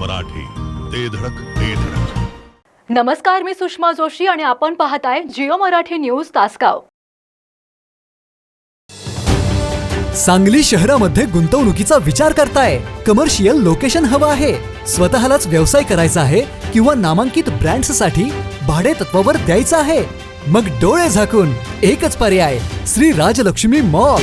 मराठी. ते धडक ते धडक. नमस्कार मी सुषमा जोशी आणि आपण पाहताय जिओ मराठी न्यूज तासगाव. सांगली शहरामध्ये गुंतवणुकीचा विचार करताय. कमर्शियल लोकेशन हवं आहे. स्वतःलाच व्यवसाय करायचा आहे किंवा नामांकित ब्रँड्ससाठी भाडे तत्वावर द्यायचं आहे. मग डोळे झाकून एकच पर्याय श्री राजलक्ष्मी मॉल.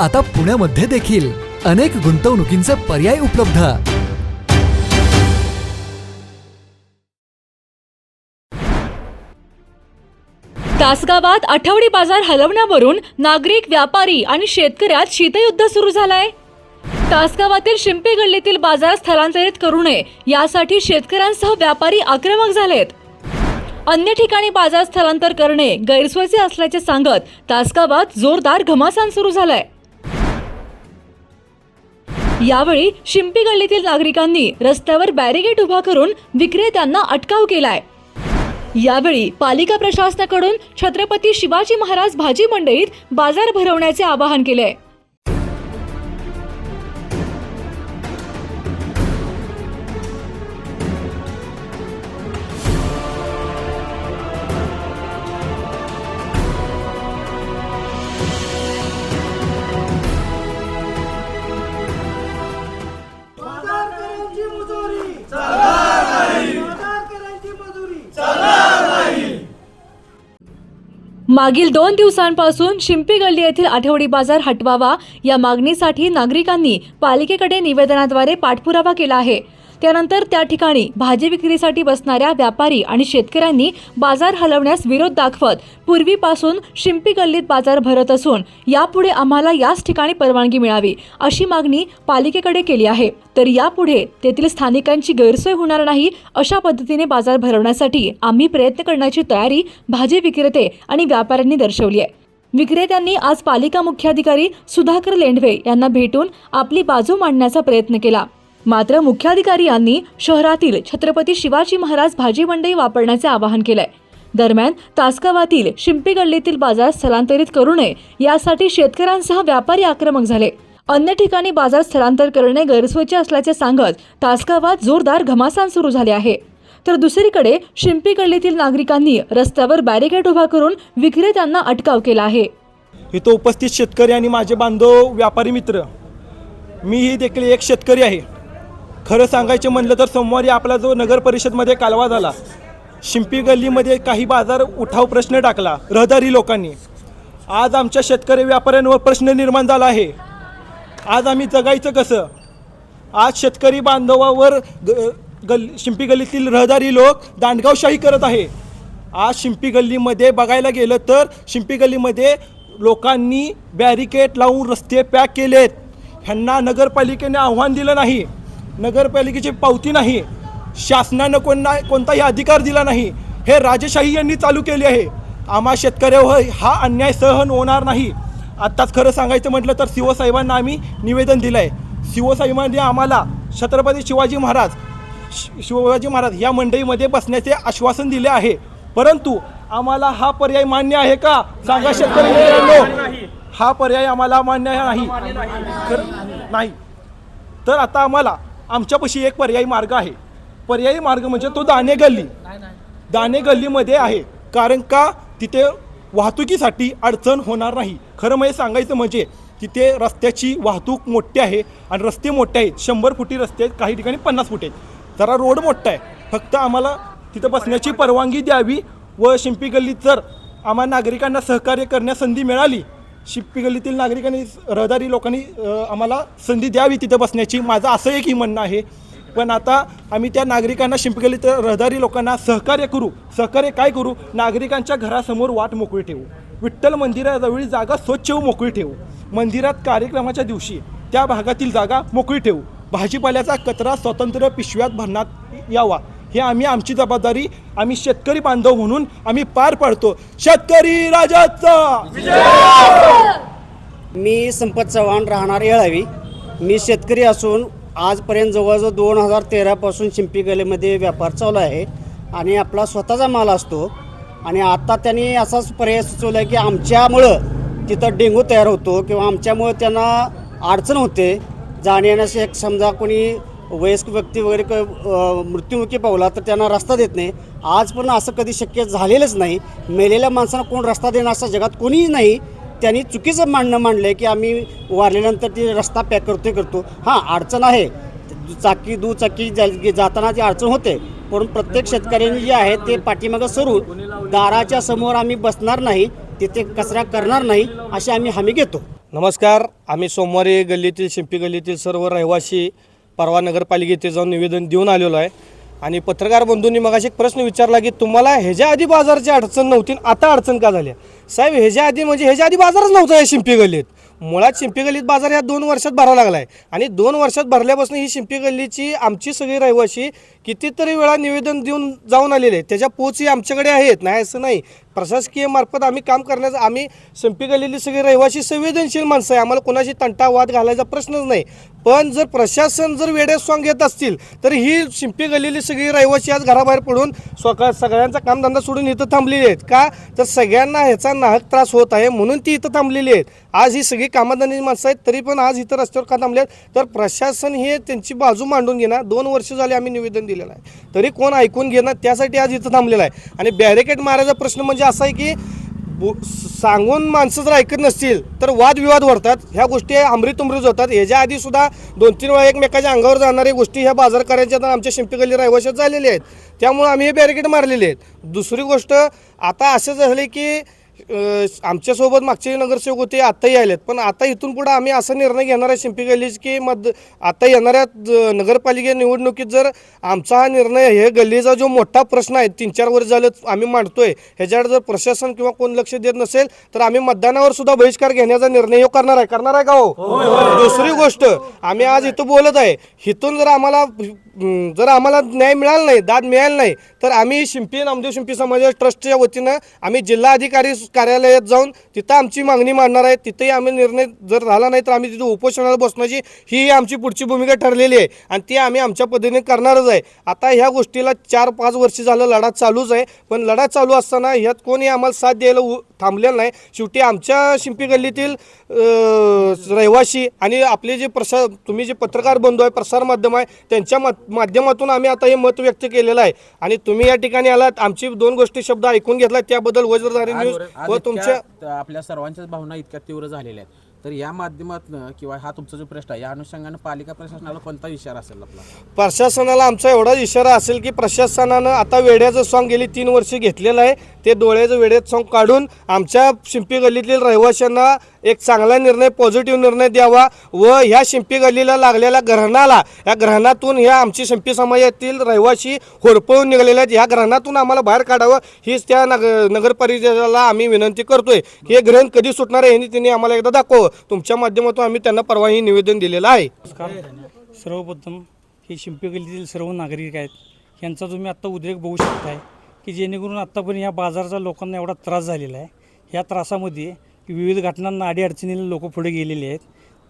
आता पुण्यामध्ये देखील अनेक गुंतवणुकींचे पर्याय उपलब्ध. तासगावात आठवडी बाजार हलवण्यावरून नागरिक व्यापारी आणि शेतकऱ्यात शीतयुद्ध सुरू झालंय. तासगावातील शिंपी गल्लीतील बाजार स्थलांतरित करू नये यासाठी शेतकऱ्यांसह व्यापारी आक्रमक झालेत. अन्य ठिकाणी बाजार स्थलांतर करणे गैरसोयचे असल्याचे सांगत तासगावात जोरदार घमासान सुरू झालाय. यावेळी शिंपी गल्लीतील नागरिकांनी रस्त्यावर बॅरिगेट उभा करून विक्रेत्यांना अटकाव केलाय. यावेळी पालिका प्रशासनाकडून छत्रपती शिवाजी महाराज भाजी मंडईत बाजार भरवण्याचे आवाहन केले मागील दोन दिवसांपासून शिंपी गल्ली येथील आठवडी बाजार हटवावा या मागणीसाठी नागरिकांनी पालिकेकडे निवेदनाद्वारे पाठपुरावा केला आहे. त्यानंतर त्या ठिकाणी भाजी विक्रीसाठी बसणाऱ्या व्यापारी आणि शेतकऱ्यांनी बाजार हलवण्यास विरोध दाखवत पूर्वीपासून शिंपी गल्लीत बाजार भरत असून यापुढे आम्हाला याच ठिकाणी परवानगी मिळावी अशी मागणी पालिकेकडे केली आहे. तर यापुढे तेथील स्थानिकांची गैरसोय होणार नाही अशा पद्धतीने बाजार भरवण्यासाठी आम्ही प्रयत्न करण्याची तयारी भाजी विक्रेते आणि व्यापाऱ्यांनी दर्शवली आहे. विक्रेत्यांनी आज पालिका मुख्याधिकारी सुधाकर लेंडवे यांना भेटून आपली बाजू मांडण्याचा प्रयत्न केला. मात्र मुख्याधिकारी यांनी शहरातील छत्रपती शिवाजी महाराज भाजी मंडई वापरण्याचे आवाहन केलंय. दरम्यान तासगावातील शिंपी गल्लीतील बाजार स्थलांतरित करू नये यासाठी शेतकऱ्यांसह व्यापारी आक्रमक झाले. अन्य ठिकाणी बाजार स्थलांतर करणे गैरसोयीचे असल्याचे सांगत तासगावात जोरदार घमासान सुरू झाले आहे. तर दुसरीकडे शिंपी गल्लीतील नागरिकांनी रस्त्यावर बॅरिकेड उभा करून विक्रेत्यांना अटकाव केला आहे. इथं उपस्थित शेतकरी आणि माझे बांधव व्यापारी मित्र. मी ही देखील एक शेतकरी आहे. खरं सांगायचे म्हणलं तर सोमवारी आपला जो नगर परिषदमध्ये कालवा झाला शिंपी गल्लीमध्ये काही बाजार उठाव प्रश्न टाकला रहदारी लोकांनी. आज आमच्या शेतकरी व्यापाऱ्यांवर प्रश्न निर्माण झाला आहे. आज आम्ही जगायचं कसं? आज शेतकरी बांधवावर ग गल शिंपी गल्लीतील रहदारी लोक दांडगावशाही करत आहे. आज शिंपी गल्लीमध्ये बघायला गेलं तर शिंपी गल्लीमध्ये लोकांनी बॅरिकेड लावून रस्ते पॅक केलेत. ह्यांना नगरपालिकेने आव्हान दिलं नाही. नगरपालिकेची पावती नाही शासनानं कोणा कोणताही अधिकार दिला नाही हे राजेशाही यांनी चालू केली आहे. आम्हा शेतकऱ्यावर हा अन्याय सहन होणार नाही. आत्ताच खरं सांगायचं म्हटलं तर शिवसाहेबांना आम्ही निवेदन दिलं आहे शिवसाहेबांनी आम्हाला छत्रपती शिवाजी महाराज शि- शिवाजी महाराज या मंडईमध्ये बसण्याचे आश्वासन दिले आहे. परंतु आम्हाला हा पर्याय मान्य आहे का? सांगा शेतकरी मित्रांनो. हा पर्याय आम्हाला मान्य नाही. नाही. तर आता आम्हाला आमच्यापाशी एक पर्यायी मार्ग आहे. पर्यायी मार्ग म्हणजे तो दाणे गल्ली. दाणे गल्लीमध्ये आहे. कारण का? तिथे वाहतुकीसाठी अडचण होणार नाही. खरं म्हणजे सांगायचं म्हणजे तिथे रस्त्याची वाहतूक मोठी आहे आणि रस्ते मोठे आहेत. शंभर फुटी रस्ते आहेत. काही ठिकाणी पन्नास फूट आहेत. जरा रोड मोठा आहे. फक्त आम्हाला तिथं बसण्याची परवानगी द्यावी व शिंपी गल्लीत जर आम्हा नागरिकांना सहकार्य करण्यास संधी मिळाली शिप्पी गल्लीतील नागरिकांनी रहदारी लोकांनी आम्हाला संधी द्यावी तिथं बसण्याची. माझं असं एकही म्हणणं आहे. पण आता आम्ही त्या नागरिकांना शिंपगली तर रहदारी लोकांना सहकार्य करू. सहकार्य काय करू? नागरिकांच्या घरासमोर वाट मोकळी ठेवू. विठ्ठल मंदिराजवळी जागा स्वच्छ व मोकळी ठेवू. मंदिरात कार्यक्रमाच्या दिवशी त्या भागातील जागा मोकळी ठेवू. भाजीपाल्याचा कचरा स्वतंत्र पिशव्यात भरण्यात यावा. हे आम्ही आमची जबाबदारी आम्ही शेतकरी बांधव म्हणून आम्ही पार पाडतो. शेतकरी राजाचा! मी संपत चव्हाण राहणार येळावी. मी शेतकरी असून आजपर्यंत जवळजवळ दोन हजार तेरापासून शिंपी गलीमध्ये व्यापार चालू आहे आणि आपला स्वतःचा माल असतो. आणि आता त्यांनी असाच पर्याय सुचवला आहे की आमच्यामुळं तिथं डेंगू तयार होतो किंवा आमच्यामुळं त्यांना अडचण होते. जाण्या एक समजा कोणी वयस्क व्यक्ती वगैरे क मृत्युमुखी पावला तर त्यांना रस्ता देत नाही. आजपर्यंत असं कधी शक्य झालेलंच नाही. मेलेल्या माणसांना कोण रस्ता देणार असं जगात कोणीही नाही. त्यांनी चुकीचं मांडणं मांडलं आहे की आम्ही वारल्यानंतर ती रस्ता पॅक करतोय करतो. हां अडचण आहे. चाकी दुचाकी जा- जाताना ती अडचण होते पण प्रत्येक शेतकऱ्यांनी जे आहे ते पाठीमागं सरून दाराच्या समोर आम्ही बसणार नाही तिथे कचरा करणार नाही अशी आम्ही हमी घेतो. नमस्कार. आम्ही सोमवारी गल्लीतील शिंपी गल्लीतील सर्व रहिवासी परवा नगरपालिकेत जाऊन निवेदन देऊन आलेलो आहे. आणि पत्रकार बंधूंनी मग एक प्रश्न विचारला की तुम्हाला ह्याच्या आधी बाजारची अडचण नव्हती आणि आता अडचण का झाली साहेब ह्याच्या आधी म्हणजे ह्याच्या आधी बाजारच नव्हता या शिंपी गल्लीत. मुळात शिंपी गल्लीत बाजार ह्या दोन वर्षात भरावा लागला आहे आणि दोन वर्षात भरल्यापासून ही शिंपी गल्लीची आमची सगळी रहिवाशी कितीतरी वेळा निवेदन देऊन जाऊन आलेले आहेत. त्याच्या पोचही आमच्याकडे आहेत नाही असं नाही. प्रशासकीय मार्फत आम्ही काम करण्याचं आम्ही शिंपी गल्लीतली सगळी रहिवाशी संवेदनशील माणसं आहे. आम्हाला कोणाशी तंटा वाद घालायचा प्रश्नच नाही. पण जर प्रशासन जर वेडे सॉंग घेत असतील तर ही शिंपी गल्लीतली सगळी रहिवाशी आज घराबाहेर पडून स्वतः सगळ्यांचा कामधंदा सोडून इथं थांबलेली आहेत का? तर सगळ्यांना ह्याचा नाहक त्रास होत आहे म्हणून ती इथं थांबलेली आहेत. आज ही सगळी कामधानी माणसं आहेत तरी पण आज इथं रस्त्यावर का थांबले आहेत तर प्रशासन हे त्यांची बाजू मांडून घेणार. दोन वर्ष झाले आम्ही निवेदन दिलेलं आहे. तरी कोण ऐकून घेणार? त्यासाठी आज इथं थांबलेलं आहे. आणि बॅरिकेड मारायचा प्रश्न म्हणजे असा आहे की सांगून माणसं जर ऐकत नसतील तर वादविवाद वाढतात ह्या गोष्टी अमृतुमृत होतात. ह्याच्या आधी सुद्धा दोन तीन वेळा एकमेकाच्या अंगावर जाणाऱ्या गोष्टी ह्या बाजारकऱ्यांच्या तर आमच्या शिंपीगल्ली रहिवाशात झालेल्या आहेत. त्यामुळे आम्ही हे बॅरिकेड मारलेले आहेत. दुसरी गोष्ट आता असं झालं की आमच्यासोबत मागचे नगरसेवक होते आत्ताही आलेत. पण आता इथून पुढे आम्ही असा निर्णय घेणार आहे शिंपी गल्लीच की मध आता येणाऱ्या नगरपालिका निवडणुकीत जर आमचा हा निर्णय हे गल्लीचा जो मोठा प्रश्न आहे तीन चार वर्ष झालं आम्ही मांडतोय ह्याच्यावर जर प्रशासन किंवा कोण लक्ष देत नसेल तर आम्ही मतदानावर सुद्धा बहिष्कार घेण्याचा निर्णय ह्यो करणार आहे. करणार आहे का हो? दुसरी गोष्ट आम्ही आज इथं बोलत आहे इथून जर आम्हाला जर आम्हाला न्याय मिळाला नाही दाद मिळाला नाही तर आम्ही शिंपी नामदेव शिंपी समाज ट्रस्टच्या वतीनं आम्ही जिल्हा अधिकारी कार्यालयात जाऊन तिथं आमची मागणी मांडणार आहे. तिथेही आम्ही निर्णय जर झाला नाही तर आम्ही तिथं उपोषणाला बसण्याची ही आमची पुढची भूमिका ठरलेली आहे आणि ती आम्ही आमच्या पद्धतीने करणारच आहे. आता ह्या गोष्टीला चार पाच वर्ष झालं लढा चालूच आहे पण लढा चालू असताना ह्यात कोणी आम्हाला साथ द्यायला उ- थांबलेलं नाही. शेवटी आमच्या शिंपी गल्लीतील रहिवासी आणि आपले जे प्रसार तुम्ही जे पत्रकार बंधू आहे प्रसार माध्यम आहे त्यांच्या मत माध्यमातून आम्ही आता हे मत व्यक्त केलेलं आहे. आणि तुम्ही या ठिकाणी आलात आमची दोन गोष्टी शब्द ऐकून घेतला त्याबद्दल वज्रधारी न्यूज व तुमच्या आपल्या सर्वांच्याच भावना इतक्या तीव्र झालेल्या आहेत. तर या माध्यमातनं किंवा हा तुमचा जो प्रश्न आहे या अनुषंगानं पालिका प्रशासनाला कोणता इशारा असेल आपला? प्रशासनाला आमचा एवढा इशारा असेल की प्रशासनानं आता वेड्याचं सॉंग गेली तीन वर्ष घेतलेलं आहे. ते डोळ्याचं वेड्याचं सॉंग काढून आमच्या शिंपी गल्लीतील रहिवाशांना एक चांगला निर्णय पॉझिटिव्ह निर्णय द्यावा व ह्या शिंपी गल्लीला लागलेल्या ग्रहणाला या ग्रहणातून ह्या आमची शिंपी समाजातील रहिवाशी होरपळून निघालेले आहेत. ह्या ग्रहणातून आम्हाला बाहेर काढावं हीच त्या नग नगरपरिषदेला आम्ही विनंती करतोय. हे ग्रहण कधी सुटणार आहे यांनी त्यांनी आम्हाला एकदा दाखवावं. तुमच्या माध्यमातून आम्ही त्यांना परवाही निवेदन दिलेलं आहे. सर्वप्रथम हे शिंपी गल्लीतील सर्व नागरिक आहेत. यांचा तुम्ही आत्ता उद्रेक बघू शकताय की जेणेकरून आत्तापर्यंत या बाजाराचा लोकांना एवढा त्रास झालेला आहे. ह्या त्रासामध्ये विविध घटनांना अडीअडचणीला लोक पुढे गेलेले आहेत.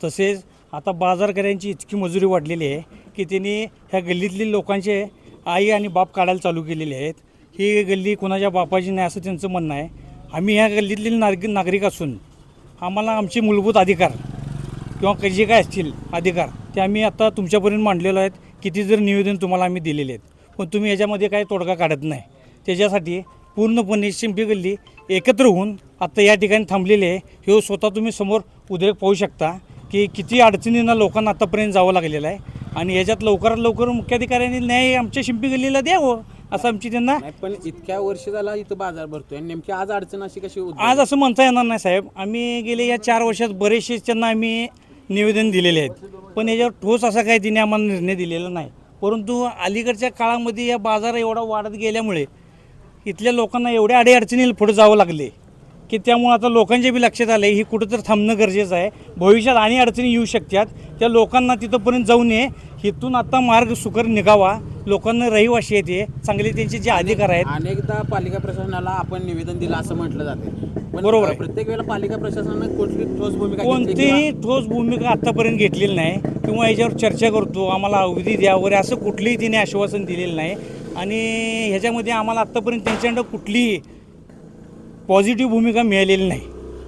तसेच आता बाजारकऱ्यांची इतकी मजुरी वाढलेली आहे की त्यांनी ह्या गल्लीतली लोकांचे आई आणि बाप काढायला चालू केलेले आहेत. ही गल्ली कोणाच्या बापाची नाही असं त्यांचं म्हणणं आहे. आम्ही ह्या गल्लीतील नाग नागरिक असून आम्हाला आमचे मूलभूत अधिकार किंवा काही जे काय असतील अधिकार ते आम्ही आता तुमच्यापर्यंत मांडलेलो आहेत. किती जर निवेदन तुम्हाला आम्ही दिलेले आहेत. पण तुम्ही याच्यामध्ये काही तोडगा काढत नाही. त्याच्यासाठी पूर्णपणे शिंपी गल्ली एकत्र होऊन आत्ता या ठिकाणी थांबलेले आहे. हे स्वतः तुम्ही समोर उद्रेक पाहू शकता की किती अडचणींना लोकांना आत्तापर्यंत जावं लागलेलं आहे. आणि याच्यात लवकरात लवकर मुख्याधिकाऱ्यांनी न्याय आमच्या शिंपी गल्लीला द्यावं. असं आमची त्यांना नाही पण इतक्या वर्ष झाला इथं बाजार भरतोय. आणि नेमकी आज अडचण अशी कशी उद्भवली? आज असं म्हणता येणार नाही साहेब. आम्ही गेले या चार वर्षात बरेचसे त्यांना आम्ही निवेदन दिलेले आहेत. पण याच्यावर ठोस असा काही तिने आम्हाला निर्णय दिलेला नाही. परंतु अलीकडच्या काळामध्ये या बाजार एवढा वाढत गेल्यामुळे इथल्या लोकांना एवढ्या अडीअडचणीला पुढे जावं लागले की त्यामुळं आता लोकांच्या बी लक्षात आलं ही कुठं तर थांबणं गरजेचं आहे. भविष्यात आणि अडचणी येऊ शकतात. त्या लोकांना तिथंपर्यंत जाऊ नये. इथून आता मार्ग सुकर निघावा. लोकांना रहिवाशी येते चांगले त्यांचे जे अधिकार आहेत. अनेकदा पालिका प्रशासनाला आपण निवेदन दिलं असं म्हटलं जाते. पण बरोबर आहे. प्रत्येक वेळेला पालिका प्रशासनानं कोणती ठोस भूमिका घेतली कोणतीही ठोस भूमिका आत्तापर्यंत घेतलेली नाही. किंवा याच्यावर चर्चा करतो आम्हाला अवधी द्या वगैरे असं कुठलंही तिने आश्वासन दिलेलं नाही. आणि ह्याच्यामध्ये आम्हाला आत्तापर्यंत त्यांच्याकडं कुठलीही पॉझिटिव्ह भूमिका मिळालेली नाही.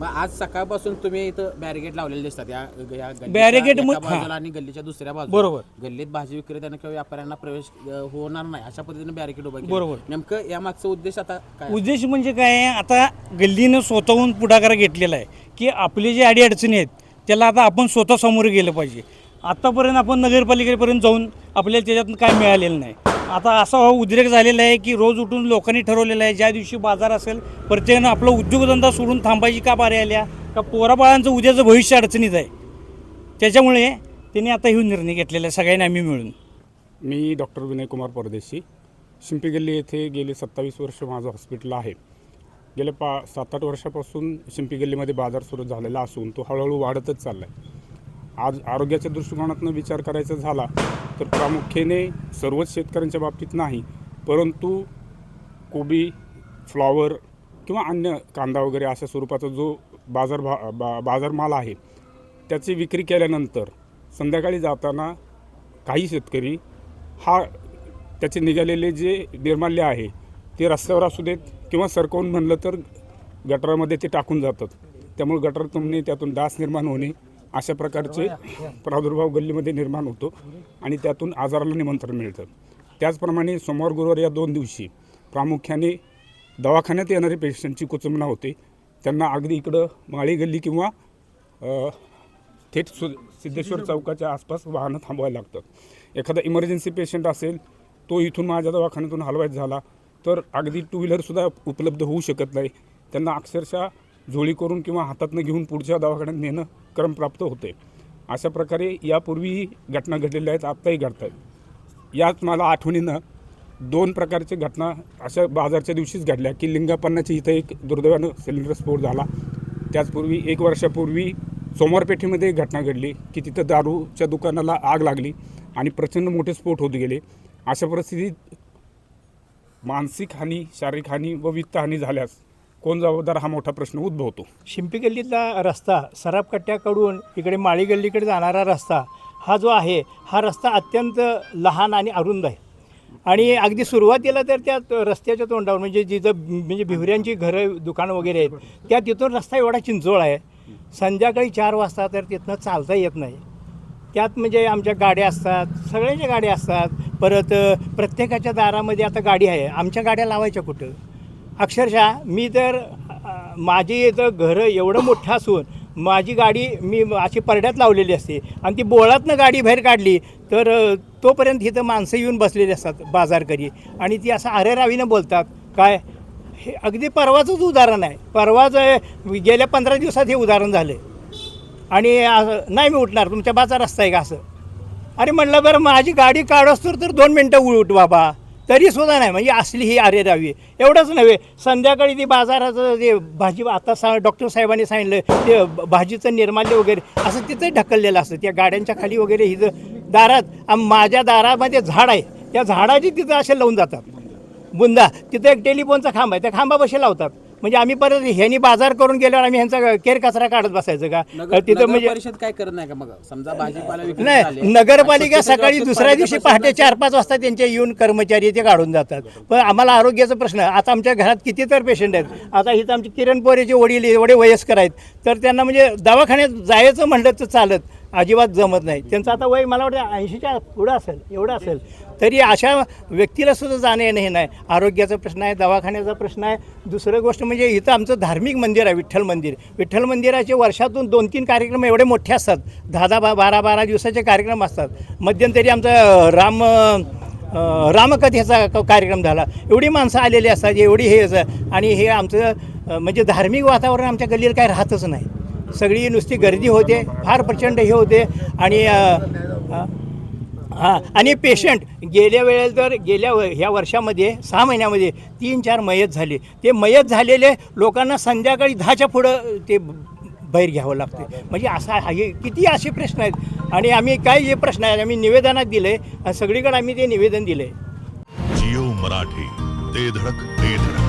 मग आज सकाळपासून तुम्ही इथं बॅरिगेट लावलेले दिसतात या या गल्लीच्या Barricade एका मग- हां. बाजूला आणि गल्लीच्या दुसऱ्या बाजूला बरोबर. गल्लीत भाजी विक्रेत्यांना किंवा व्यापाऱ्यांना प्रवेश अ, होणार नाही अशा पद्धतीने बॅरिकेड उभा केलं. बरोबर. नेमकं या मागचा उद्देश आता काय उद्देश म्हणजे काय आहे, आता गल्लीनं स्वतःहून पुढाकार घेतलेला आहे की आपले जे अडीअडचणी आहेत त्याला आता आपण स्वतः समोर गेलं पाहिजे आत्तापर्यंत आपण नगरपालिकेपर्यंत जाऊन आपल्याला त्याच्यातून काय मिळालेलं नाही. आता असा हा उद्रेक झालेला आहे की रोज उठून लोकांनी ठरवलेला आहे ज्या दिवशी बाजार असेल प्रत्येकानं आपला उद्योगधंदा सोडून थांबायची का बारे आल्या? का पोराबाळांचं उद्याचं भविष्य अडचणीत आहे? त्याच्यामुळे त्यांनी आता हे निर्णय घेतलेला आहे सगळ्यांनी आम्ही मिळून. मी डॉक्टर विनयकुमार परदेशी. शिंपी गल्ली येथे गेले सत्तावीस वर्ष माझं हॉस्पिटल आहे. गेल्या पा सात आठ वर्षापासून शिंपी गल्लीमध्ये बाजार सुरू झालेला असून तो हळूहळू वाढतच चालला आहे आज आरोग्याच्या दृष्टिकोनातून विचार करायचा झाला तर प्रामुख्याने सर्वच शेतकऱ्यांच्या बाबतीत नाही परंतु कोबी फ्लॉवर किंवा अन्य कांदा वगैरे अशा स्वरूपाचा जो बाजार भा बा बाजारमाल आहे त्याची विक्री केल्यानंतर संध्याकाळी जाताना काही शेतकरी हा त्याचे निघालेले जे निर्माल्य आहे ते रस्त्यावर असू देत किंवा सरकवून म्हणलं तर गटारामध्ये ते टाकून जातात. त्यामुळे गटार तुम्ही त्यातून डास निर्माण होणे अशा प्रकारचे प्रादुर्भाव गल्लीमध्ये निर्माण होतो आणि त्यातून आजाराला निमंत्रण मिळतं. त्याचप्रमाणे सोमवार गुरुवार या दोन दिवशी प्रामुख्याने दवाखान्यात येणारे पेशंटची कुचंबना होते. त्यांना अगदी इकडं माळी गल्ली किंवा थेट सु सिद्धेश्वर चौकाच्या आसपास वाहनं थांबवायला लागतात एखादा इमर्जन्सी पेशंट असेल तो इथून माझ्या दवाखान्यातून हलवायचा झाला तर अगदी टू व्हीलरसुद्धा उपलब्ध होऊ शकत नाही. त्यांना अक्षरशः झोळी करून किंवा हातातनं घेऊन पुढच्या दवाखान्यात नेणं क्रमप्राप्त होते. अशा प्रकारे यापूर्वीही घटना घडलेल्या आहेत आत्ताही घडत आहेत यात मला आठवणीनं दोन प्रकारच्या घटना अशा बाजारच्या दिवशीच घडल्या की लिंगापन्नाची इथं एक दुर्दैवानं सिलेंडर स्फोट झाला. त्याचपूर्वी एक वर्षापूर्वी सोमवारपेठेमध्ये एक घटना घडली की तिथं दारूच्या दुकानाला आग लागली आणि प्रचंड मोठे स्फोट होत गेले. अशा परिस्थितीत मानसिक हानी शारीरिक हानी व वित्तहानी झाल्यास कोण जबाबदार हा मोठा प्रश्न उद्भवतो. शिंपी गल्लीतला रस्ता सराफकट्ट्याकडून इकडे माळी गल्लीकडे जाणारा रस्ता हा जो आहे हा रस्ता अत्यंत लहान आणि अरुंद आहे. आणि अगदी सुरुवातीला तर त्या रस्त्याच्या तोंडावर म्हणजे जिथं म्हणजे भिवऱ्यांची घरं दुकानं वगैरे आहेत त्या तिथून रस्ता एवढा चिंचोळ आहे. संध्याकाळी चार वाजता तर तिथनं चालता येत नाही. त्यात म्हणजे आमच्या गाड्या असतात सगळ्यांच्या गाड्या असतात. परत प्रत्येकाच्या दारामध्ये आता गाडी आहे. आमच्या गाड्या लावायच्या कुठं? अक्षरशः मी तर माझी इथं घरं एवढं मोठं असून माझी गाडी मी अशी परड्यात लावलेली असते आणि ती बोळातनं गाडी बाहेर काढली तर तोपर्यंत इथं माणसं येऊन बसलेली असतात बाजारकरी. आणि ती असं अरेरावीनं बोलतात काय हे अगदी परवाचंच उदाहरण आहे. परवाच गेल्या पंधरा दिवसात हे उदाहरण झालं आणि असं, नाही मी उठणार तुमच्या बाजार रस्ता आहे का? असं. अरे म्हणलं बरं माझी गाडी काढ असतो तर दोन मिनटं उठ बाबा. तरी सुद्धा नाही म्हणजे असली ही आरे रावी एवढंच नव्हे संध्याकाळी ती बाजाराचं जे भाजी आता सा डॉक्टर साहेबांनी सांगितलं ते भाजीचं निर्माल्य वगैरे असं तिथं ढकललेलं असतं. त्या गाड्यांच्या खाली वगैरे हिचं दारात माझ्या दारामध्ये झाड आहे त्या झाडाची तिथं असे लावून जातात. बुंदा तिथं एक टेलिफोनचा खांब आहे त्या खांबापाशी लावतात. म्हणजे आम्ही परत ह्यांनी बाजार करून गेल्यावर आम्ही ह्यांचा केर कचरा काढत बसायचं का? तिथं म्हणजे परिषद काय करत नाही का मग? समजा भाजीपाला नाही. नगरपालिका सकाळी दुसऱ्या दिवशी पहाटे चार पाच वाजता त्यांचे येऊन कर्मचारी ते काढून जातात. पण आम्हाला आरोग्याचा प्रश्न. आता आमच्या घरात किती तर पेशंट आहेत. आता इथं आमचे किरण पोरेचे वडील एवढे वयस्कर आहेत. तर त्यांना म्हणजे दवाखान्यात जायचं म्हणलं तर चालत. अजिबात जमत नाही. त्यांचं आता वय मला वाटतं ऐंशीच्या पुढं असेल एवढं असेल. तरी अशा व्यक्तीला सुद्धा जाणं येणं हे नाही. आरोग्याचा प्रश्न आहे दवाखान्याचा प्रश्न आहे. दुसरं गोष्ट म्हणजे इथं आमचं धार्मिक मंदिर आहे विठ्ठल मंदिर. विठ्ठल मंदिराचे वर्षातून दोन तीन कार्यक्रम एवढे मोठे असतात. दहा दहा बा- बारा बारा दिवसाचे कार्यक्रम असतात. मध्यंतरी आमचं राम रामकथेचा कार्यक्रम झाला. एवढी माणसं आलेली असतात एवढी हे आणि हे आमचं म्हणजे धार्मिक वातावरण आमच्या गल्लीला काही राहतच नाही. सगळी नुसती गर्दी होते फार प्रचंड हे होते आणि हां आणि पेशंट गेल्या वेळेला तर गेल्या ह्या वर्षामध्ये सहा महिन्यामध्ये तीन चार मयत झाले. ते मयत झालेले लोकांना संध्याकाळी दहाच्या पुढं ते बाहेर घ्यावं लागते. म्हणजे असा हे किती असे प्रश्न आहेत. आणि आम्ही काय जे प्रश्न आहेत आम्ही निवेदनात दिले सगळीकडे आम्ही ते निवेदन दिले जिओ मराठी ते धडक ते धडक.